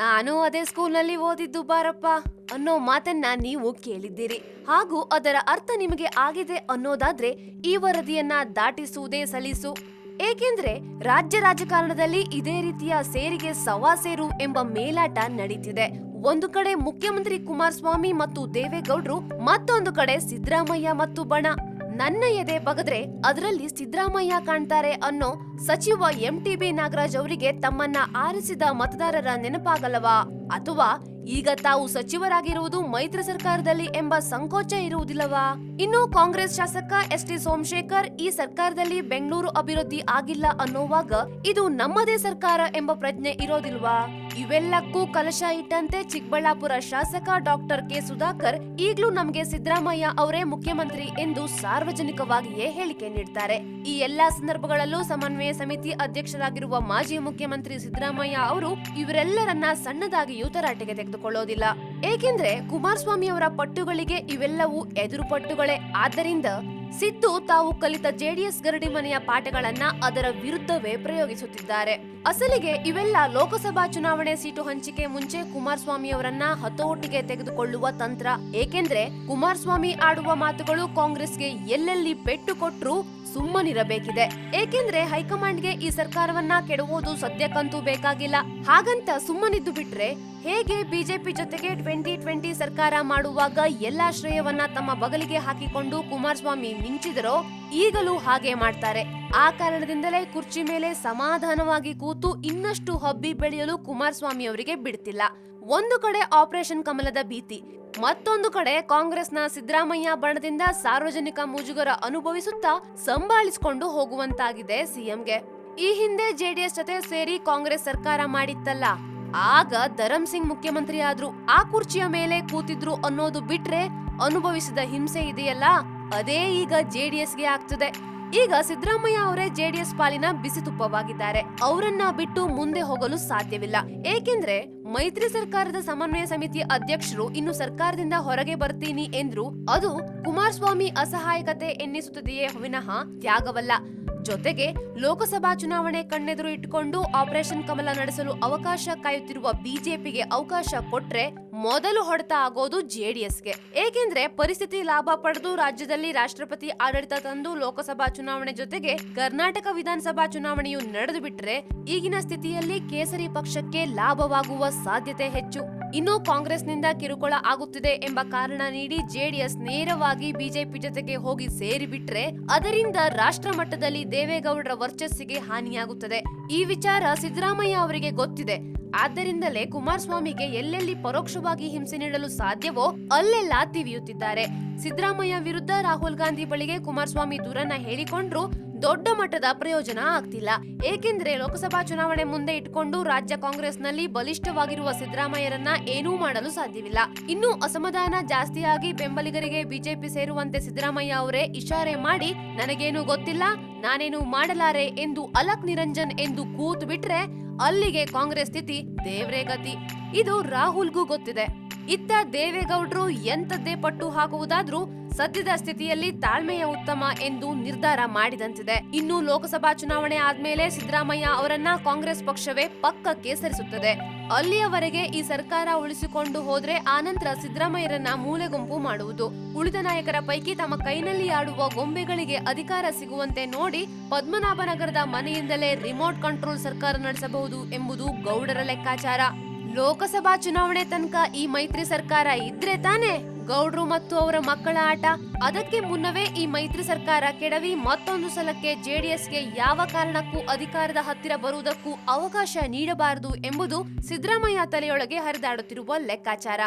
ನಾನು ಅದೇ ಸ್ಕೂಲ್ನಲ್ಲಿ ಓದಿದ್ದು ಬಾರಪ್ಪ ಅನ್ನೋ ಮಾತನ್ನ ನೀವು ಕೇಳಿದ್ದೀರಿ. ಹಾಗೂ ಅದರ ಅರ್ಥ ನಿಮಗೆ ಆಗಿದೆ ಅನ್ನೋದಾದ್ರೆ ಈ ವರದಿಯನ್ನ ದಾಟಿಸುವುದೇ ಸಲೀಸು. ಏಕೆಂದ್ರೆ ರಾಜ್ಯ ರಾಜಕಾರಣದಲ್ಲಿ ಇದೇ ರೀತಿಯ ಸೇರಿಗೆ ಸವಾ ಸೇರು ಎಂಬ ಮೇಲಾಟ ನಡೀತಿದೆ. ಒಂದು ಕಡೆ ಮುಖ್ಯಮಂತ್ರಿ ಕುಮಾರಸ್ವಾಮಿ ಮತ್ತು ದೇವೇಗೌಡರು ಮತ್ತೊಂದು ಕಡೆ ಸಿದ್ದರಾಮಯ್ಯ ಮತ್ತು ಬಣ. ನನ್ನ ಎದೆ ಬಗದ್ರೆ ಅದರಲ್ಲಿ ಸಿದ್ದರಾಮಯ್ಯ ಕಾಣ್ತಾರೆ ಅನ್ನೋ ಸಚಿವ ಎಂ ಟಿ ಬಿ ನಾಗರಾಜ್ ಅವರಿಗೆ ತಮ್ಮನ್ನ ಆರಿಸಿದ ಮತದಾರರ ನೆನಪಾಗಲ್ಲವಾ? ಅಥವಾ ಈಗ ತಾವು ಸಚಿವರಾಗಿರುವುದು ಮೈತ್ರಿ ಸರ್ಕಾರದಲ್ಲಿ ಎಂಬ ಸಂಕೋಚ ಇರುವುದಿಲ್ಲವಾ? ಇನ್ನು ಕಾಂಗ್ರೆಸ್ ಶಾಸಕ ಎಸ್ ಟಿ ಸೋಮಶೇಖರ್ ಈ ಸರ್ಕಾರದಲ್ಲಿ ಬೆಂಗಳೂರು ಅಭಿವೃದ್ಧಿ ಆಗಿಲ್ಲ ಅನ್ನೋವಾಗ ಇದು ನಮ್ಮದೇ ಸರ್ಕಾರ ಎಂಬ ಪ್ರಜ್ಞೆ ಇರೋದಿಲ್ವಾ? ಇವೆಲ್ಲಕ್ಕೂ ಕಲಶ ಇಟ್ಟಂತೆ ಚಿಕ್ಕಬಳ್ಳಾಪುರ ಶಾಸಕ ಡಾಕ್ಟರ್ ಕೆ ಸುಧಾಕರ್ ಈಗ್ಲೂ ನಮಗೆ ಸಿದ್ದರಾಮಯ್ಯ ಅವರೇ ಮುಖ್ಯಮಂತ್ರಿ ಎಂದು ಸಾರ್ವಜನಿಕವಾಗಿಯೇ ಹೇಳಿಕೆ ನೀಡ್ತಾರೆ. ಈ ಎಲ್ಲಾ ಸಂದರ್ಭಗಳಲ್ಲೂ ಸಮನ್ವಯ ಸಮಿತಿ ಅಧ್ಯಕ್ಷರಾಗಿರುವ ಮಾಜಿ ಮುಖ್ಯಮಂತ್ರಿ ಸಿದ್ದರಾಮಯ್ಯ ಅವರು ಇವರೆಲ್ಲರನ್ನ ಸಣ್ಣದಾಗಿಯೂ ತರಾಟೆಗೆ ತೆಗೆದುಕೊಳ್ಳೋದಿಲ್ಲ. ಏಕೆಂದ್ರೆ ಕುಮಾರಸ್ವಾಮಿ ಅವರ ಪಟ್ಟುಗಳಿಗೆ ಇವೆಲ್ಲವೂ ಎದುರು ಪಟ್ಟುಗಳೇ ಆದ್ದರಿಂದ ಸಿದ್ದು ತಾವು ಕಲಿತ ಜೆಡಿಎಸ್ ಗರಡಿ ಮನೆಯ ಪಾಠಗಳನ್ನ ಅದರ ವಿರುದ್ಧವೇ ಪ್ರಯೋಗಿಸುತ್ತಿದ್ದಾರೆ. ಅಸಲಿಗೆ ಇವೆಲ್ಲ ಲೋಕಸಭಾ ಚುನಾವಣೆ ಸೀಟು ಹಂಚಿಕೆ ಮುಂಚೆ ಕುಮಾರಸ್ವಾಮಿ ಅವರನ್ನ ಹತೋಟಿಗೆ ತೆಗೆದುಕೊಳ್ಳುವ ತಂತ್ರ. ಏಕೆಂದ್ರೆ ಕುಮಾರಸ್ವಾಮಿ ಆಡುವ ಮಾತುಗಳು ಕಾಂಗ್ರೆಸ್ಗೆ ಎಲ್ಲೆಲ್ಲಿ ಪೆಟ್ಟು ಕೊಟ್ಟರು ಸುಮ್ಮನಿರಬೇಕಿದೆ. ಏಕೆಂದ್ರೆ ಹೈಕಮಾಂಡ್ಗೆ ಈ ಸರ್ಕಾರವನ್ನ ಕೆಡುವುದು ಸದ್ಯಕ್ಕಂತೂ ಬೇಕಾಗಿಲ್ಲ. ಹಾಗಂತ ಸುಮ್ಮನಿದ್ದು ಬಿಟ್ರೆ ಹೇಗೆ ಬಿಜೆಪಿ ಜೊತೆಗೆ ಟ್ವೆಂಟಿ ಟ್ವೆಂಟಿ ಸರ್ಕಾರ ಮಾಡುವಾಗ ಎಲ್ಲಾ ಶ್ರೇಯವನ್ನ ತಮ್ಮ ಬಗಲಿಗೆ ಹಾಕಿಕೊಂಡು ಕುಮಾರಸ್ವಾಮಿ ಮಿಂಚಿದರೋ ಈಗಲೂ ಹಾಗೆ ಮಾಡ್ತಾರೆ. ಆ ಕಾರಣದಿಂದಲೇ ಕುರ್ಚಿ ಮೇಲೆ ಸಮಾಧಾನವಾಗಿ ಕೂತು ಇನ್ನಷ್ಟು ಹಬ್ಬಿ ಬೆಳೆಯಲು ಕುಮಾರಸ್ವಾಮಿ ಅವರಿಗೆ ಬಿಡ್ತಿಲ್ಲ. ಒಂದು ಕಡೆ ಆಪರೇಷನ್ ಕಮಲದ ಭೀತಿ, ಮತ್ತೊಂದು ಕಡೆ ಕಾಂಗ್ರೆಸ್ನ ಸಿದ್ದರಾಮಯ್ಯ ಬಣದಿಂದ ಸಾರ್ವಜನಿಕ ಮುಜುಗರ ಅನುಭವಿಸುತ್ತಾ ಸಂಭಾಳಿಸಿಕೊಂಡು ಹೋಗುವಂತಾಗಿದೆ ಸಿಎಂಗೆ. ಈ ಹಿಂದೆ ಜೆಡಿಎಸ್ ಜೊತೆ ಸೇರಿ ಕಾಂಗ್ರೆಸ್ ಸರ್ಕಾರ ಮಾಡಿತ್ತಲ್ಲ. ಆಗ ಧರಂ ಸಿಂಗ್ ಮುಖ್ಯಮಂತ್ರಿ ಆದ್ರು, ಆ ಕುರ್ಚಿಯ ಮೇಲೆ ಕೂತಿದ್ರು ಅನ್ನೋದು ಬಿಟ್ರೆ ಅನುಭವಿಸಿದ ಹಿಂಸೆ ಇದೆಯಲ್ಲ? ಅದೇ ಈಗ ಜೆಡಿಎಸ್ಗೆ ಆಗ್ತದೆ. ಈಗ ಸಿದ್ದರಾಮಯ್ಯ ಅವರೇ ಜೆಡಿಎಸ್ ಪಾಲಿನ ಬಿಸಿ ತುಪ್ಪವಾಗಿದ್ದಾರೆ. ಅವರನ್ನ ಬಿಟ್ಟು ಮುಂದೆ ಹೋಗಲು ಸಾಧ್ಯವಿಲ್ಲ. ಏಕೆಂದ್ರೆ ಮೈತ್ರಿ ಸರ್ಕಾರದ ಸಮನ್ವಯ ಸಮಿತಿ ಅಧ್ಯಕ್ಷರು ಇನ್ನು ಸರ್ಕಾರದಿಂದ ಹೊರಗೆ ಬರ್ತೀನಿ ಎಂದ್ರು ಅದು ಕುಮಾರಸ್ವಾಮಿ ಅಸಹಾಯಕತೆ ಎನ್ನಿಸುತ್ತದೆಯೇ ವಿನಃ ತ್ಯಾಗವಲ್ಲ. ಜೊತೆಗೆ ಲೋಕಸಭಾ ಚುನಾವಣೆ ಕಣ್ಣೆದುರು ಇಟ್ಟುಕೊಂಡು ಆಪರೇಷನ್ ಕಮಲ ನಡೆಸಲು ಅವಕಾಶ ಕಾಯುತ್ತಿರುವ ಬಿಜೆಪಿಗೆ ಅವಕಾಶ ಕೊಟ್ರೆ ಮೊದಲು ಹೊಡೆತ ಆಗೋದು ಜೆಡಿಎಸ್ಗೆ. ಏಕೆಂದ್ರೆ ಪರಿಸ್ಥಿತಿ ಲಾಭ ಪಡೆದು ರಾಜ್ಯದಲ್ಲಿ ರಾಷ್ಟ್ರಪತಿ ಆಡಳಿತ ತಂದು ಲೋಕಸಭಾ ಚುನಾವಣೆ ಜೊತೆಗೆ ಕರ್ನಾಟಕ ವಿಧಾನಸಭಾ ಚುನಾವಣೆಯು ನಡೆದು ಬಿಟ್ರೆ ಈಗಿನ ಸ್ಥಿತಿಯಲ್ಲಿ ಕೇಸರಿ ಪಕ್ಷಕ್ಕೆ ಲಾಭವಾಗುವ ಸಾಧ್ಯತೆ ಹೆಚ್ಚು. ಇನ್ನು ಕಾಂಗ್ರೆಸ್ನಿಂದ ಕಿರುಕುಳ ಆಗುತ್ತಿದೆ ಎಂಬ ಕಾರಣ ನೀಡಿ ಜೆಡಿಎಸ್ ನೇರವಾಗಿ ಬಿಜೆಪಿ ಜೊತೆಗೆ ಹೋಗಿ ಸೇರಿಬಿಟ್ರೆ ಅದರಿಂದ ರಾಷ್ಟ್ರ ಮಟ್ಟದಲ್ಲಿ ದೇವೇಗೌಡರ ವರ್ಚಸ್ಸಿಗೆ ಹಾನಿಯಾಗುತ್ತದೆ. ಈ ವಿಚಾರ ಸಿದ್ದರಾಮಯ್ಯ ಅವರಿಗೆ ಗೊತ್ತಿದೆ. ಆದ್ದರಿಂದಲೇ ಕುಮಾರಸ್ವಾಮಿಗೆ ಎಲ್ಲೆಲ್ಲಿ ಪರೋಕ್ಷವಾಗಿ ಹಿಂಸೆ ನೀಡಲು ಸಾಧ್ಯವೋ ಅಲ್ಲೆಲ್ಲ ತಿವಿಯುತ್ತಿದ್ದಾರೆ. ಸಿದ್ದರಾಮಯ್ಯ ವಿರುದ್ಧ ರಾಹುಲ್ ಗಾಂಧಿ ಬಳಿಗೆ ಕುಮಾರಸ್ವಾಮಿ ದೂರನ್ನ ಹೇಳಿಕೊಂಡ್ರು ದೊಡ್ಡ ಮಟ್ಟದ ಪ್ರಯೋಜನ ಆಗ್ತಿಲ್ಲ. ಏಕೆಂದ್ರೆ ಲೋಕಸಭಾ ಚುನಾವಣೆ ಮುಂದೆ ಇಟ್ಕೊಂಡು ರಾಜ್ಯ ಕಾಂಗ್ರೆಸ್ನಲ್ಲಿ ಬಲಿಷ್ಠವಾಗಿರುವ ಸಿದ್ದರಾಮಯ್ಯರನ್ನ ಏನೂ ಮಾಡಲು ಸಾಧ್ಯವಿಲ್ಲ. ಇನ್ನು ಅಸಮಾಧಾನ ಜಾಸ್ತಿಯಾಗಿ ಬೆಂಬಲಿಗರಿಗೆ ಬಿಜೆಪಿ ಸೇರುವಂತೆ ಸಿದ್ದರಾಮಯ್ಯ ಅವರೇ ಇಶಾರೆ ಮಾಡಿ, ನನಗೇನು ಗೊತ್ತಿಲ್ಲ, ನಾನೇನು ಮಾಡಲಾರೆ ಎಂದು ಅಲಕ್ ನಿರಂಜನ್ ಎಂದು ಕೂತು ಬಿಟ್ರೆ ಅಲ್ಲಿಗೆ ಕಾಂಗ್ರೆಸ್ ಸ್ಥಿತಿ ದೇವ್ರೇ ಗತಿ. ಇದು ರಾಹುಲ್ಗೂ ಗೊತ್ತಿದೆ. ಇತ್ತ ದೇವೇಗೌಡರು ಎಂತದ್ದೇ ಪಟ್ಟು ಹಾಕುವುದಾದ್ರೂ ಸದ್ಯದ ಸ್ಥಿತಿಯಲ್ಲಿ ತಾಳ್ಮೆಯ ಉತ್ತಮ ಎಂದು ನಿರ್ಧಾರ ಮಾಡಿದಂತಿದೆ. ಇನ್ನು ಲೋಕಸಭಾ ಚುನಾವಣೆ ಆದ್ಮೇಲೆ ಸಿದ್ದರಾಮಯ್ಯ ಅವರನ್ನ ಕಾಂಗ್ರೆಸ್ ಪಕ್ಷವೇ ಪಕ್ಕಕ್ಕೆ ಸರಿಸುತ್ತದೆ. ಅಲ್ಲಿಯವರೆಗೆ ಈ ಸರ್ಕಾರ ಉಳಿಸಿಕೊಂಡು ಹೋದ್ರೆ ಆನಂತರ ಸಿದ್ದರಾಮಯ್ಯರನ್ನ ಮೂಲೆಗುಂಪು ಮಾಡುವುದು. ಉಳಿದ ನಾಯಕರ ಪೈಕಿ ತಮ್ಮ ಕೈನಲ್ಲಿ ಆಡುವ ಗೊಂಬೆಗಳಿಗೆ ಅಧಿಕಾರ ಸಿಗುವಂತೆ ನೋಡಿ ಪದ್ಮನಾಭನಗರದ ಮನೆಯಿಂದಲೇ ರಿಮೋಟ್ ಕಂಟ್ರೋಲ್ ಸರ್ಕಾರ ನಡೆಸಬಹುದು ಎಂಬುದು ಗೌಡರ ಲೆಕ್ಕಾಚಾರ. ಲೋಕಸಭಾ ಚುನಾವಣೆ ತನಕ ಈ ಮೈತ್ರಿ ಸರ್ಕಾರ ಇದ್ರೆ ತಾನೇ ಗೌಡ್ರು ಮತ್ತು ಅವರ ಮಕ್ಕಳ ಆಟ? ಅದಕ್ಕೆ ಮುನ್ನವೇ ಈ ಮೈತ್ರಿ ಸರ್ಕಾರ ಕೆಡವಿ ಮತ್ತೊಂದು ಸಲಕ್ಕೆ ಜೆಡಿಎಸ್ಗೆ ಯಾವ ಕಾರಣಕ್ಕೂ ಅಧಿಕಾರದ ಹತ್ತಿರ ಬರುವುದಕ್ಕೂ ಅವಕಾಶ ನೀಡಬಾರದು ಎಂಬುದು ಸಿದ್ದರಾಮಯ್ಯ ತಲೆಯೊಳಗೆ ಹರಿದಾಡುತ್ತಿರುವ ಲೆಕ್ಕಾಚಾರ.